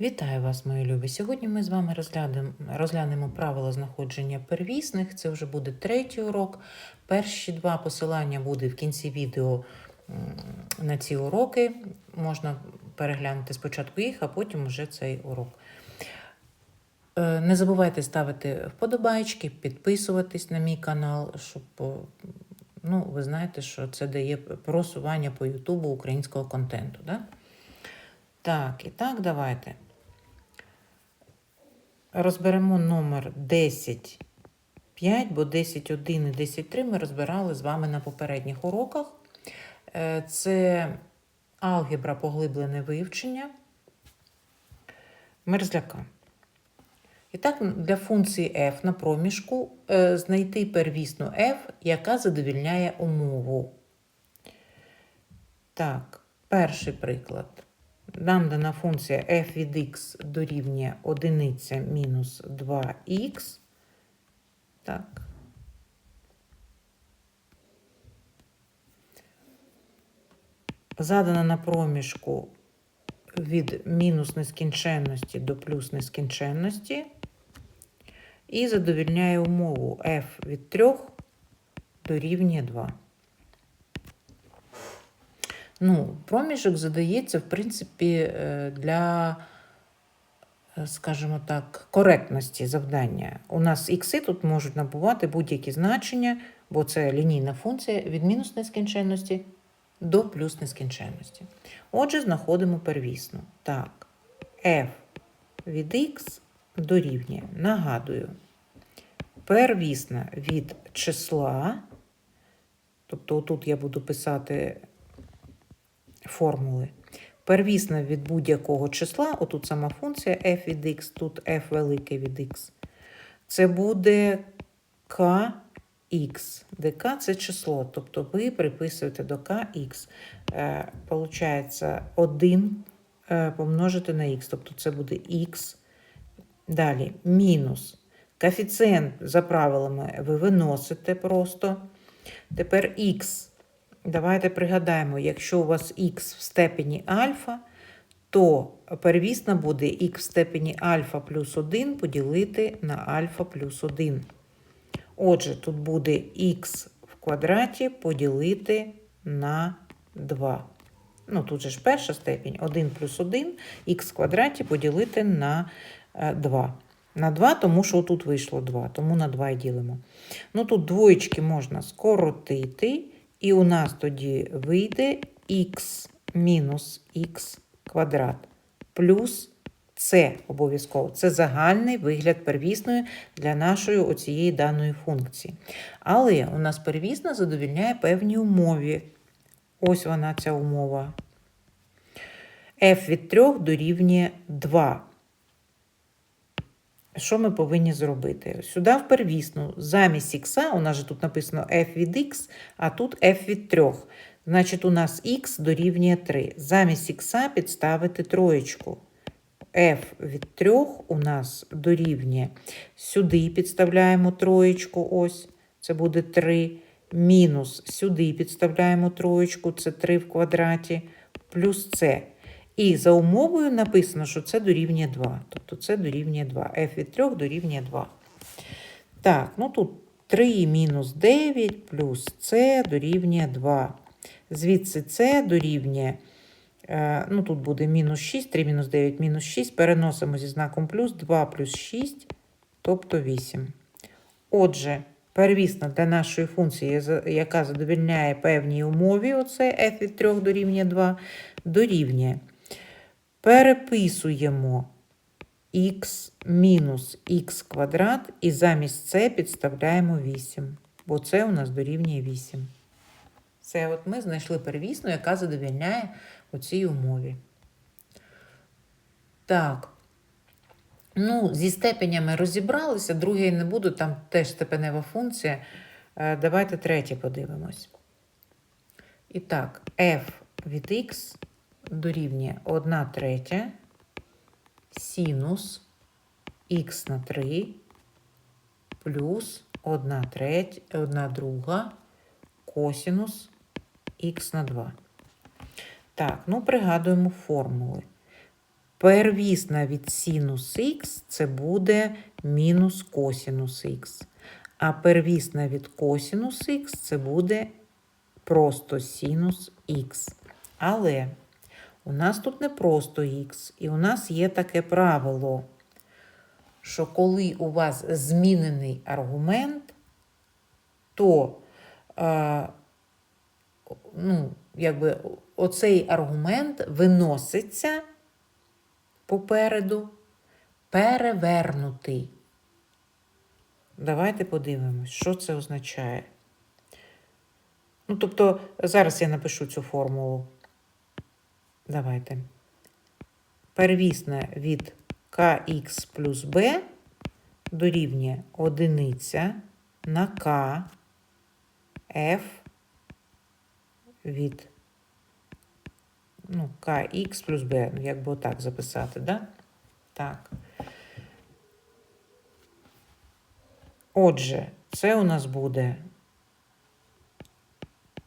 Вітаю вас, мої любі. Сьогодні ми з вами розглянемо, правила знаходження первісних. Це вже буде третій урок. Перші два посилання буде в кінці відео на ці уроки. Можна переглянути спочатку їх, а потім вже цей урок. Е, Не забувайте ставити вподобайки, підписуватись на мій канал, щоб ну, ви знаєте, що це дає просування по Ютубу українського контенту. Да? Так, і так, давайте. Розберемо номер 10.5, бо 10.1 і 10.3 ми розбирали з вами на попередніх уроках. Е, Це алгебра поглиблене вивчення. Мерзляка. І так, для функції f на проміжку е, знайти первісну f, яка задовільняє умову. Так, перший приклад. Нам дана функція f від x дорівнює 1 мінус 2х. Так. Задана на проміжку від мінус нескінченності до плюс нескінченності. І задовільняє умову f від 3 дорівнює 2. Ну, проміжок задається, в принципі, е, для, е, скажімо так, коректності завдання. У нас ікси тут можуть набувати будь-які значення, бо це лінійна функція від мінус нескінченності до плюс нескінченності. Отже, знаходимо первісну. Так, f від x дорівнює, нагадую, первісна від числа, тобто тут я буду писати формули. Первісна від будь-якого числа, отут сама функція f від x, тут f велике від x. Це буде kx, де k це число, тобто ви приписуєте до kx. Е, Получається 1 е, помножити на x, тобто це буде x. Далі мінус. Коефіцієнт за правилами ви виносите просто. Тепер х. Давайте пригадаємо, якщо у вас х в степені альфа, то первісна буде х в степені альфа плюс 1 поділити на альфа плюс 1. Отже, тут буде х в квадраті поділити на 2. Ну, тут же ж перша степінь 1 плюс 1, х в квадраті поділити на 2. На 2, тому що тут вийшло 2, тому на 2 і ділимо. Ну, тут двоєчки можна скоротити. І у нас тоді вийде х мінус х квадрат плюс c обов'язково. Це загальний вигляд первісної для нашої оцієї даної функції. Але у нас первісна задовільняє певні умові. Ось вона ця умова. f від 3 дорівнює 2. Що ми повинні зробити? Сюди в первісну, замість х, у нас же тут написано f від x, а тут f від 3. Значить, у нас х дорівнює 3. Замість х підставити троєчку. f від 3 у нас дорівнює. Сюди підставляємо троєчку, ось, це буде 3. Мінус сюди підставляємо троєчку, це 3 в квадраті, плюс c. І за умовою написано, що це дорівнює 2. Тобто це дорівнює 2. f від 3 дорівнює 2. Так, ну тут 3 мінус 9 плюс c дорівнює 2. Звідси c дорівнює, е, ну тут буде мінус 6, 3 мінус 9 мінус 6. Переносимо зі знаком плюс 2 плюс 6, тобто 8. Отже, первісна для нашої функції, яка задовільняє певній умові, оце f від 3 дорівнює 2, дорівнює. Переписуємо х мінус х квадрат і замість це підставляємо 8, бо це у нас дорівнює 8. Це от ми знайшли первісну, яка задовільняє у цій умові. Так. Ну, зі степенями розібралися, другий не буду, там теж степенева функція. Е, Давайте третє подивимось. І так, f від x дорівнює 1 третя синус х на 3 плюс 1 третя, 1 друга косинус х на 2. Так, ну пригадуємо формули. Первісна від синус х це буде мінус косінус х. А первісна від косінус х це буде просто синус х. Але у нас тут не просто х, і у нас є таке правило, що коли у вас змінений аргумент, то е, ну, якби, оцей аргумент виноситься попереду перевернутий. Давайте подивимось, що це означає. Ну, тобто, зараз я напишу цю формулу. Давайте. Первісна від kx плюс b дорівнює одиниця на k f від ну, kx плюс b, як би отак записати, да? Так. Отже, це у нас буде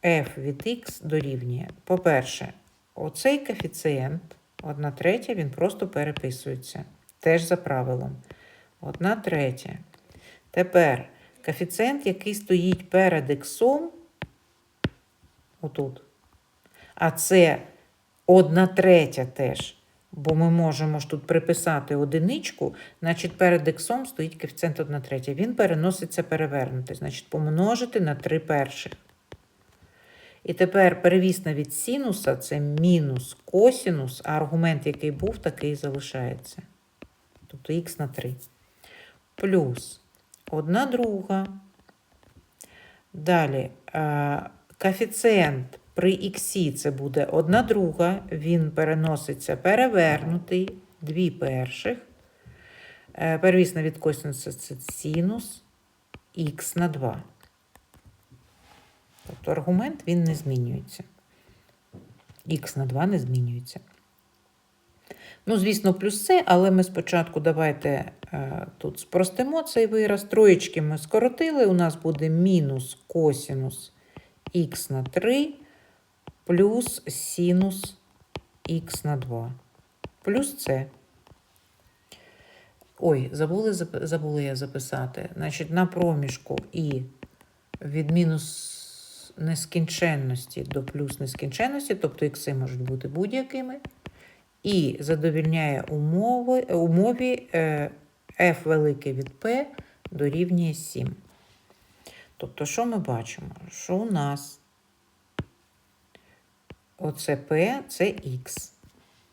f від x дорівнює. По-перше, оцей коефіцієнт, 1 третя, він просто переписується. Теж за правилом. 1 третя. Тепер коефіцієнт, який стоїть перед іксом, отут. А це 1 третя теж. Бо ми можемо ж тут приписати одиничку, значить перед іксом стоїть коефіцієнт 1 третя. Він переноситься перевернути, значить помножити на 3 перших. І тепер перевісна від синуса це мінус косінус, а аргумент, який був, такий залишається. Тобто х на 3. Плюс 1 друга. Далі е, коефіцієнт при х це буде 1 друга, він переноситься перевернутий, 2 перших. Е, Первісна від косинуса це синус х на 2. Тобто аргумент він не змінюється. Х на 2 не змінюється. Ну, звісно, плюс це, але ми спочатку давайте е, тут спростимо цей вираз. Троєчки ми скоротили. У нас буде мінус косінус х на 3 плюс синус х на 2. Плюс це. Ой, забули, забули я записати. Значить, на проміжку і від мінус нескінченності до плюс нескінченності, тобто ікси можуть бути будь-якими, і задовільняє умови, умові е, f велике від p дорівнює 7. Тобто, що ми бачимо? Що у нас оце p це x.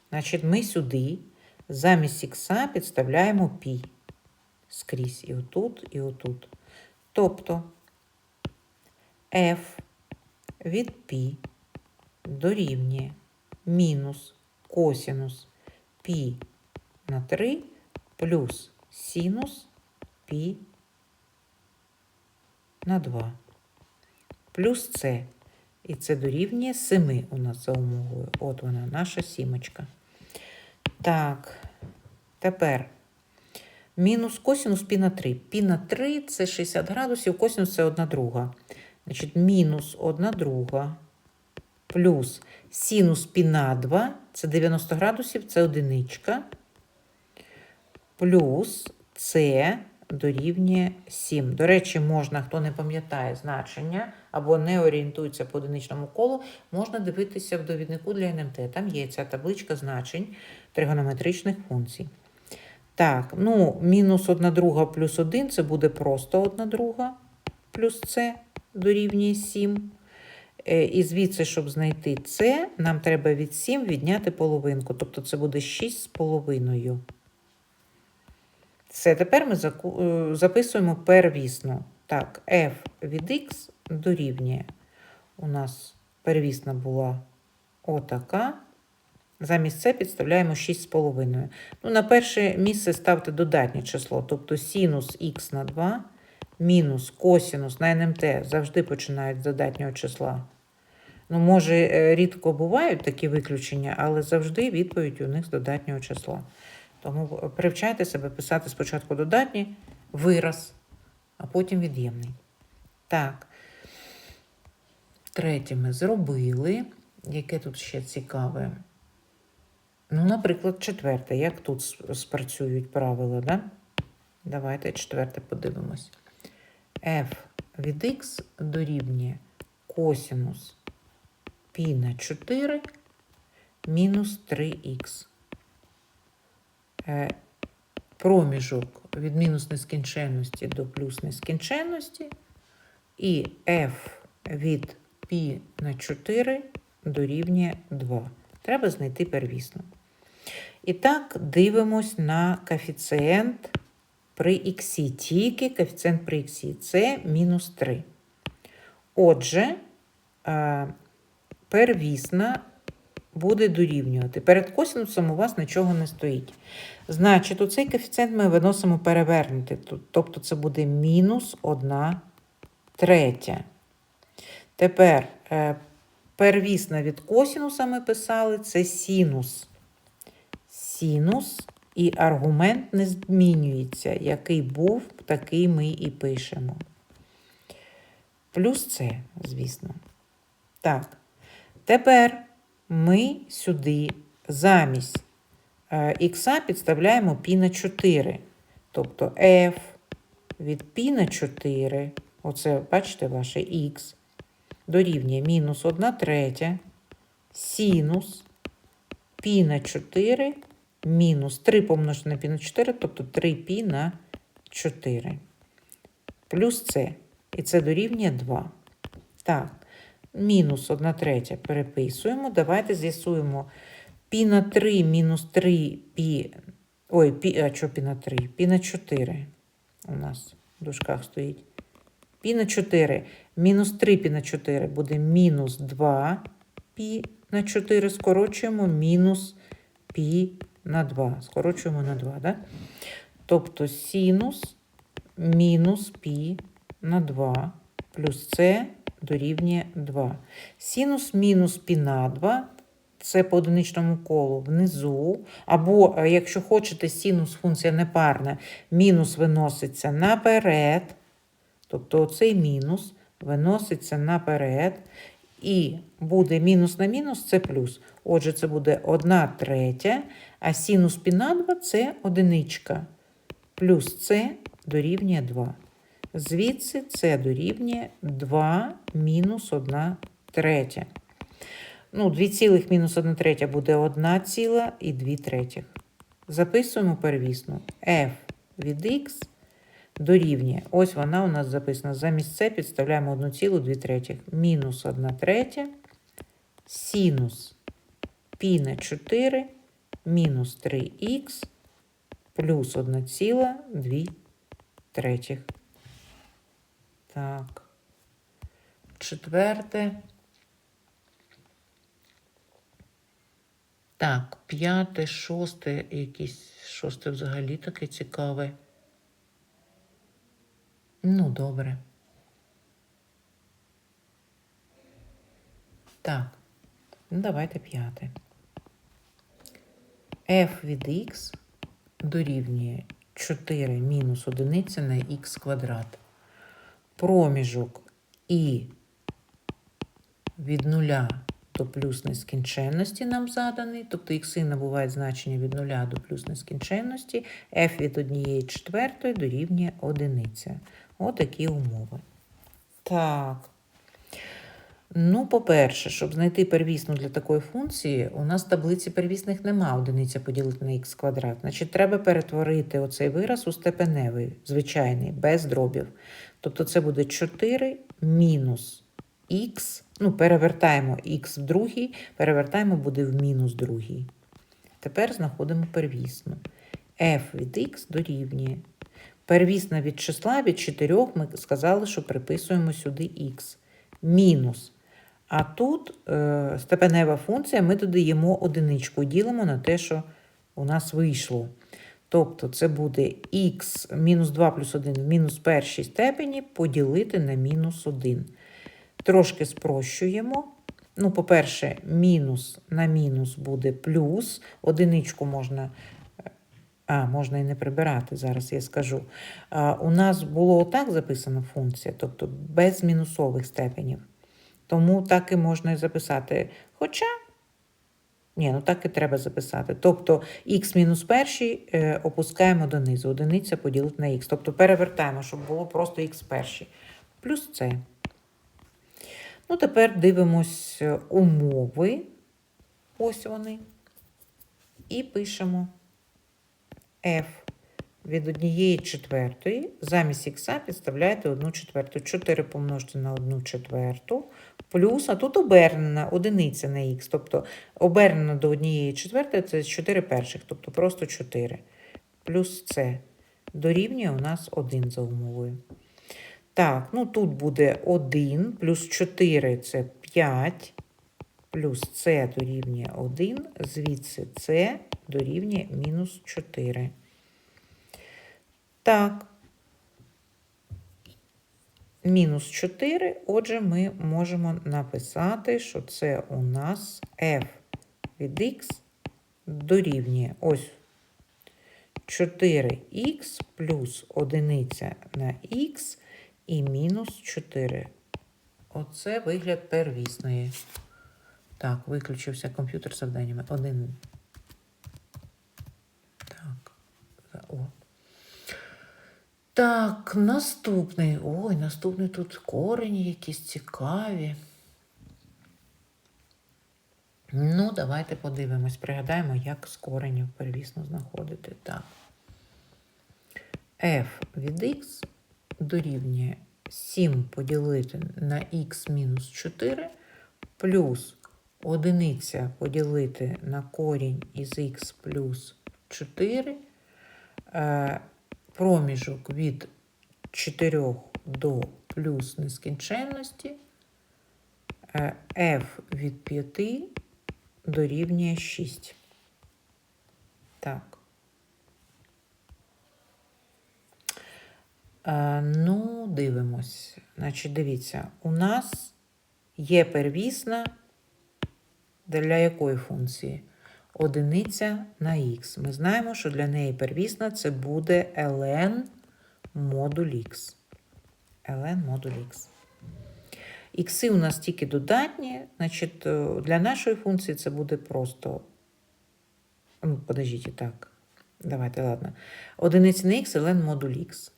Значить, ми сюди замість х підставляємо π скрізь і отут, і отут. Тобто f від π дорівнює мінус косінус π на 3 плюс синус π на 2 плюс це. І це дорівнює 7 у нас за умовою. От вона, наша сімочка. Так, тепер мінус косінус пі на 3. Пі на 3 це 60 градусів, косінус це 1 друга. Значить, мінус 1 друга плюс синус пі на 2 це 90 градусів, це одиничка. Плюс це дорівнює 7. До речі, можна, хто не пам'ятає значення або не орієнтується по одиничному колу, можна дивитися в довіднику для НМТ. Там є ця табличка значень тригонометричних функцій. Так, ну, мінус 1 друга плюс 1 це буде просто 1 друга плюс це дорівнює 7. Е, І звідси, щоб знайти це, нам треба від 7 відняти половинку. Тобто це буде 6 з половиною. Все, тепер ми е, записуємо первісну. Так, f від x дорівнює. У нас первісна була отака. Замість це підставляємо 6,5. Ну, на перше місце ставте додатнє число, тобто синус х на 2 мінус косінус на НМТ завжди починають з додатнього числа. Ну, може, е, рідко бувають такі виключення, але завжди відповідь у них з додатнього числа. Тому е, привчайте себе писати спочатку додатній вираз, а потім від'ємний. Так. Третє ми зробили. Яке тут ще цікаве? Ну, наприклад, четверте. Як тут спрацюють правила, да? Давайте четверте подивимось. F від x дорівнює косінус π на 4 мінус 3х. Е, Проміжок від мінус нескінченності до плюс нескінченності. І f від π на 4 дорівнює 2. Треба знайти первісну. І так, дивимось на коефіцієнт при х. Тільки коефіцієнт при х. Це мінус 3. Отже, е, первісна буде дорівнювати. Перед косинусом у вас нічого не стоїть. Значить, оцей коефіцієнт ми виносимо перевернути. Тобто це буде мінус 1 третя. Тепер е, первісна від косінуса ми писали це синус. Синус і аргумент не змінюється. Який був, такий ми і пишемо. Плюс це, звісно. Так. Тепер ми сюди замість е, х підставляємо π на 4. Тобто f від π на 4, оце, бачите, ваше х, дорівнює мінус 1 третя, синус π на 4 мінус 3 помножити на пі на 4, тобто 3 пі на 4. Плюс це. І це дорівнює 2. Так, мінус 1 третя переписуємо. Давайте з'ясуємо пі на 3 мінус 3 пі. Ой, пі, а що пі на 3? Пі на 4 у нас в дужках стоїть. Пі на 4. Мінус 3 пі на 4 буде мінус 2 пі на 4. Скорочуємо мінус пі на 2. Скорочуємо на 2, да? Тобто синус мінус π на 2 плюс це дорівнює 2. Синус мінус π на 2 це по одиничному колу внизу. Або, е, якщо хочете, синус функція непарна, мінус виноситься наперед. Тобто оцей мінус виноситься наперед. І буде мінус на мінус це плюс. Отже, це буде 1 третя, а синус π на 2 це одиничка. Плюс це дорівнює 2. Звідси це дорівнює 2 мінус 1 третя. Ну, 2 цілих мінус 1 третя буде 1 ціла і 2 третіх. Записуємо первісну. f від x дорівнює. Ось вона у нас записана. Замість це підставляємо 1 цілу 2 третіх. Мінус 1 третя. Синус π на 4 мінус 3х плюс 1 ціла 2 третіх. Так. Четверте. Так, п'яте, шосте, якесь шосте взагалі таке цікаве. Ну, добре. Так, ну давайте п'яте. f від x дорівнює 4 мінус 1 на х квадрат. Проміжок і від нуля до плюс нескінченності нам заданий, тобто ікси набувають значення від нуля до плюс нескінченності, f від однієї четвертої дорівнює одиниця. Отакі умови. Так. Ну, по-перше, щоб знайти первісну для такої функції, у нас в таблиці первісних нема одиниця поділити на х квадрат. Значить, треба перетворити оцей вираз у степеневий, звичайний, без дробів. Тобто це буде 4 мінус х, ну, перевертаємо х в другий, перевертаємо буде в мінус другий. Тепер знаходимо первісну. f від х дорівнює. Первісна від числа від 4 ми сказали, що приписуємо сюди х. Мінус. А тут е, степенева функція, ми додаємо одиничку, ділимо на те, що у нас вийшло. Тобто це буде х мінус 2 плюс 1 в мінус першій степені поділити на мінус 1. Трошки спрощуємо. Ну, по-перше, мінус на мінус буде плюс. Одиничку можна, а, можна і не прибирати, зараз я скажу. А, у нас було отак записана функція, тобто без мінусових степенів. Тому так і можна і записати. Хоча Ні, ну так і треба записати. Тобто х мінус перший е, опускаємо донизу. Одиниця поділити на х. Тобто перевертаємо, щоб було просто х перший. Плюс це. Ну, тепер дивимось е, умови. Ось вони. І пишемо f від однієї четвертої. Замість х підставляєте одну четверту. 4 помножити на одну четверту. Плюс, а тут обернена одиниця на х. Тобто обернена до однієї четвертої це 4 перших, тобто просто 4. Плюс це дорівнює у нас 1 за умовою. Так, ну тут буде 1, плюс 4 це 5, плюс це дорівнює 1, звідси це дорівнює мінус 4. Так, мінус 4, отже, ми можемо написати, що це у нас f від x дорівнює ось 4х плюс 1 на х і мінус 4. Оце вигляд первісної. Так, виключився комп'ютер завданнями. 1. Так, наступний. Ой, наступний тут корені якісь цікаві. Ну, давайте подивимось, пригадаємо, як з коренів первісно знаходити. Так. f від x дорівнює 7 поділити на х мінус 4 плюс одиниця поділити на корінь із х плюс 4. Проміжок від 4 до плюс нескінченності е, f від 5 дорівнює 6. Так. Е, ну, дивимось. Значить, дивіться, у нас є первісна для якої функції? Одиниця на х. Ми знаємо, що для неї первісна це буде ln модуль х. ln модуль х. Ікси у нас тільки додатні, значить, е, для нашої функції це буде просто. Ну, подождіть, так. Давайте, ладно. Одиниця на х, ln модуль х.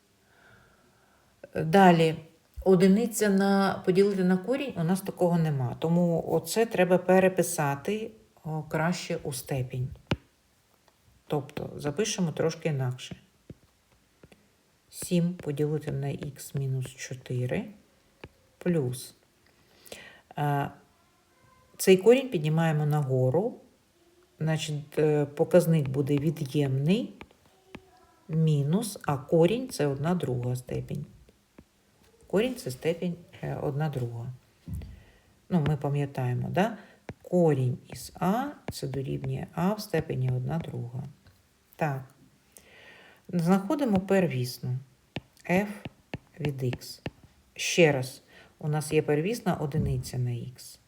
Далі, одиниця на поділити на корінь у нас такого нема. Тому оце треба переписати краще у степінь. Тобто запишемо трошки інакше. 7 поділити на х мінус 4 плюс. Цей корінь піднімаємо нагору. Значить, е, показник буде від'ємний мінус, а корінь це одна друга степінь. Корінь це степінь е, одна друга. Ну, ми пам'ятаємо, да? Корінь із А це дорівнює А в степені одна друга. Так. Знаходимо первісну f від x. Ще раз, у нас є первісна одиниця на х.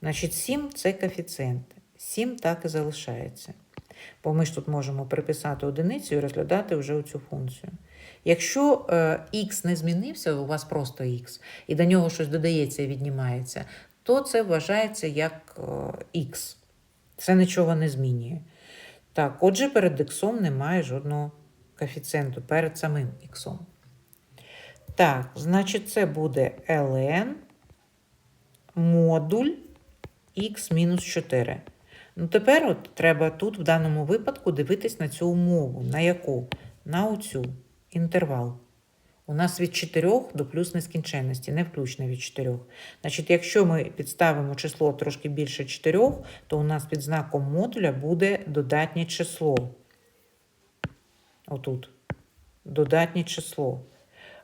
Значить, 7 це коефіцієнт. 7 так і залишається. Бо ми ж тут можемо приписати одиницю і розглядати вже цю функцію. Якщо е, х не змінився, у вас просто х, і до нього щось додається і віднімається, то це вважається як е, х. Це нічого не змінює. Так, отже, перед х немає жодного коефіцієнту перед самим х. Так, значить, це буде ln модуль х-4. Ну, тепер от треба тут, в даному випадку, дивитись на цю умову. На яку? На оцю інтервал. У нас від 4 до плюс нескінченності, не включно від 4. Значить, якщо ми підставимо число трошки більше 4, то у нас під знаком модуля буде додатнє число. Отут. Додатнє число.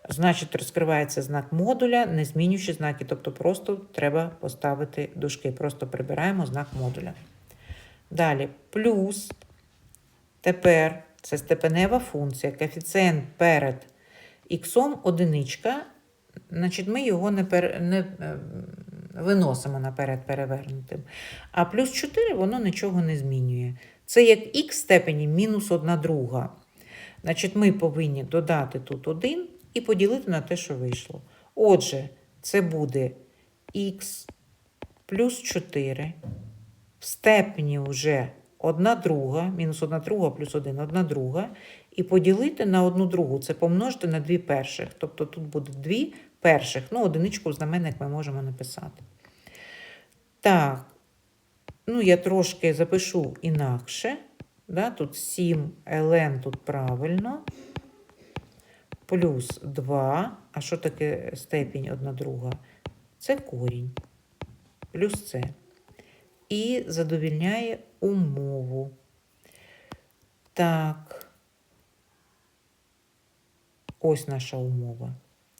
Значить, розкривається знак модуля, не змінюючи знаки. Тобто просто треба поставити дужки. Просто прибираємо знак модуля. Далі, плюс. Тепер це степенева функція. Коефіцієнт перед х одиничка. Значить, ми його не, пер... не е, виносимо наперед перевернутим. А плюс 4 воно нічого не змінює. Це як х степені мінус 1 друга. Значить, ми повинні додати тут 1 і поділити на те, що вийшло. Отже, це буде х плюс 4 в степені вже 1 друга, мінус 1 друга плюс 1, 1 друга, і поділити на 1 другу, це помножити на 2 перших. Тобто тут буде 2 перших, ну, одиничку в знаменник ми можемо написати. Так, ну я трошки запишу інакше. Да? Тут 7 лн тут правильно. Плюс 2. А що таке степінь 1 друга? Це корінь. Плюс це. І задовільняє умову. Так. Ось наша умова.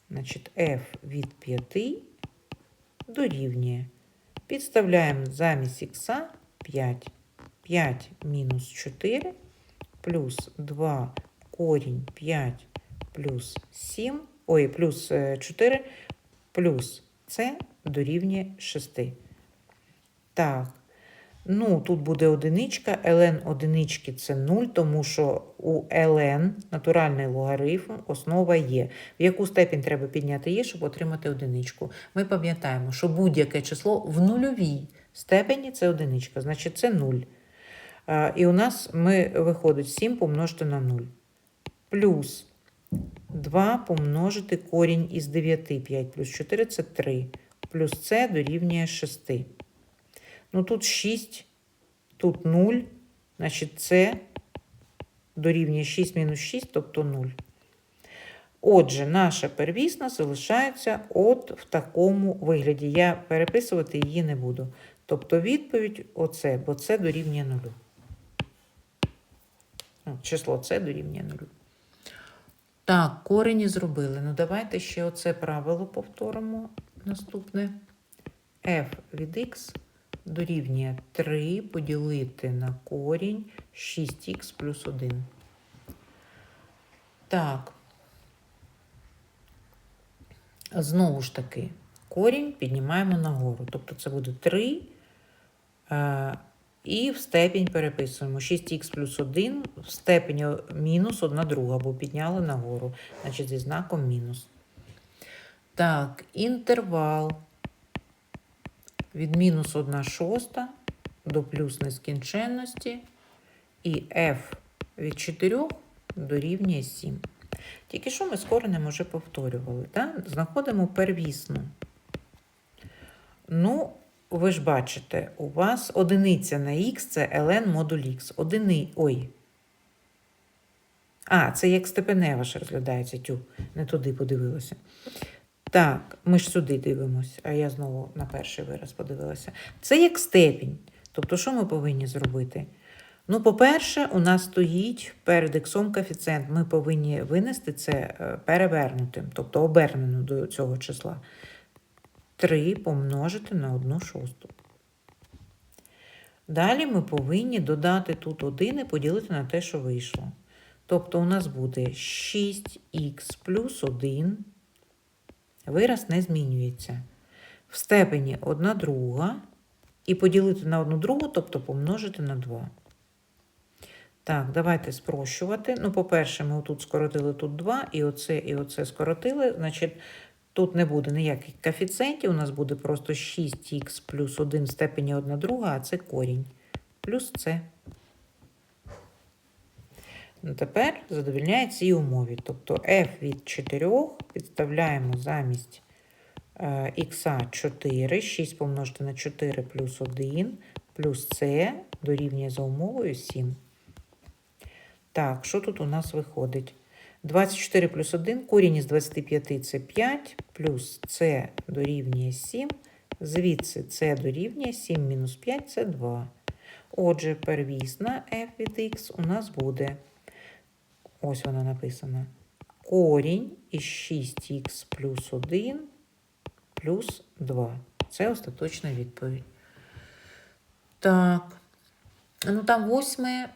Значить, f від 5 дорівнює. Підставляємо замість х 5. 5 мінус 4 плюс 2 корінь 5 плюс 7, ой, плюс е, 4 плюс це дорівнює 6. Так, ну тут буде одиничка, ln одинички це 0, тому що у ln натуральний логарифм основа є. В яку степінь треба підняти є, щоб отримати одиничку. Ми пам'ятаємо, що будь-яке число в нульовій степені це одиничка, значить це 0. А, І у нас ми виходить 7 помножити на 0. Плюс 2 помножити корінь із 9, 5 плюс 4 це 3. Плюс це дорівнює 6. Ну тут 6, тут 0, значить це дорівнює 6 мінус 6, тобто 0. Отже, наша первісна залишається от в такому вигляді. Я переписувати її не буду. Тобто відповідь оце, бо це дорівнює 0. Ну, Число це дорівнює 0. Так, корені зробили. Ну, давайте ще оце правило повторимо наступне. f від x дорівнює 3 поділити на корінь 6х плюс 1. Так. Знову ж таки, корінь піднімаємо нагору. Тобто це буде 3. Е, і в степінь переписуємо 6х плюс 1 в степені мінус 1 друга, бо підняли нагору, значить зі знаком мінус. Так, інтервал від мінус 1 шоста до плюс нескінченності і f від 4 дорівнює 7. Тільки що ми з коренем вже повторювали. Так? Знаходимо первісну. Ну, ви ж бачите, у вас одиниця на х це ln модуль х. Одини... Ой. А, це як степенева ж розглядається. Тю, не туди подивилася. Так, ми ж сюди дивимося, а я знову на перший вираз подивилася. Це як степінь. Тобто, що ми повинні зробити? Ну, по-перше, у нас стоїть перед іксом коефіцієнт. Ми повинні винести це е, перевернутим, тобто обернено до цього числа. 3 помножити на 1 шосту. Далі ми повинні додати тут 1 і поділити на те, що вийшло. Тобто у нас буде 6х плюс 1. Вираз не змінюється. В степені 1 друга. І поділити на 1 другу, тобто помножити на 2. Так, давайте спрощувати. Ну, по-перше, ми тут скоротили тут 2, і оце, і оце скоротили. Значить, тут не буде ніяких коефіцієнтів, у нас буде просто 6х плюс 1 в степені 1 друга, а це корінь. Плюс це. Ну, тепер задовільняє цій умові. Тобто f від 4 підставляємо замість х 4, 6 помножити на 4 плюс 1, плюс c дорівнює за умовою 7. Так, що тут у нас виходить? 24 плюс 1, корінь із 25 це 5, плюс c дорівнює 7, звідси c дорівнює 7 мінус 5 це 2. Отже, первісна f від x у нас буде, ось вона написана, корінь із 6х плюс 1 плюс 2. Це остаточна відповідь. Так, ну там восьме.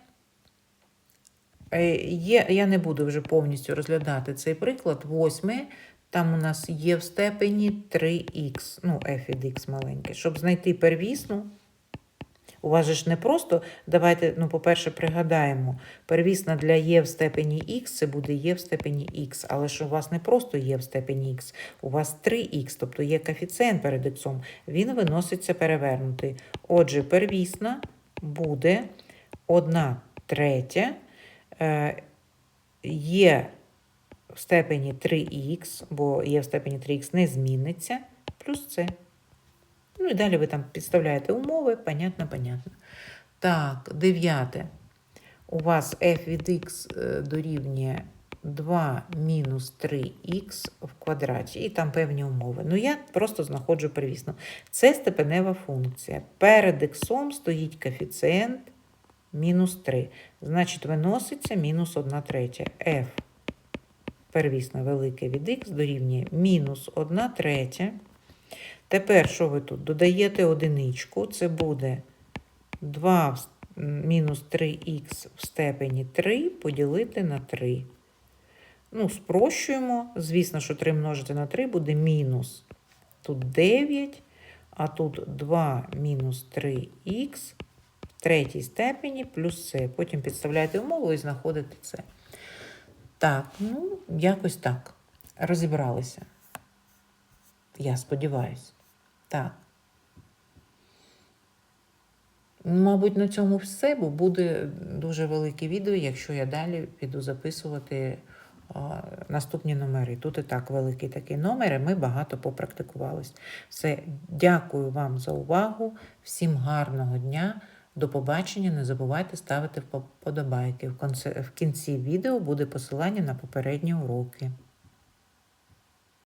Е, Є, я не буду вже повністю розглядати цей приклад. Восьме, там у нас є в степені 3х, ну, f від x маленьке. Щоб знайти первісну, У вас же ж не просто, давайте, ну, по-перше, пригадаємо, первісна для є в степені х це буде є в степені х, але ж у вас не просто є в степені х, у вас 3х, тобто є коефіцієнт перед х, він виноситься перевернутий. Отже, первісна буде 1 третя, е, є в степені 3х, бо є в степені 3х не зміниться, плюс це. Ну і далі ви там підставляєте умови, понятно, понятно. Так, дев'яте. У вас f від x е, дорівнює 2 мінус 3х в квадраті, і там певні умови. Ну, я просто знаходжу первісно. Це степенева функція. Перед х стоїть коефіцієнт мінус 3. Значить, виноситься мінус 1 третя. f первісна велике від х дорівнює мінус 1 третя. Тепер, що ви тут? Додаєте одиничку, це буде 2 в с- м, мінус 3х в степені 3 поділити на 3. Ну, спрощуємо. Звісно, що 3 множити на 3 буде мінус. Тут 9, а тут 2 мінус 3х в третій степені плюс це. Потім підставляєте умову і знаходите це. Так, ну, якось так. Розібралися. Я сподіваюся. Так. Мабуть, на цьому все, бо буде дуже велике відео, якщо я далі піду записувати а, наступні номери. Тут і так великий такий номер, і ми багато попрактикувались. Все, дякую вам за увагу. Всім гарного дня. До побачення. Не забувайте ставити вподобайки. В кінці відео буде посилання на попередні уроки.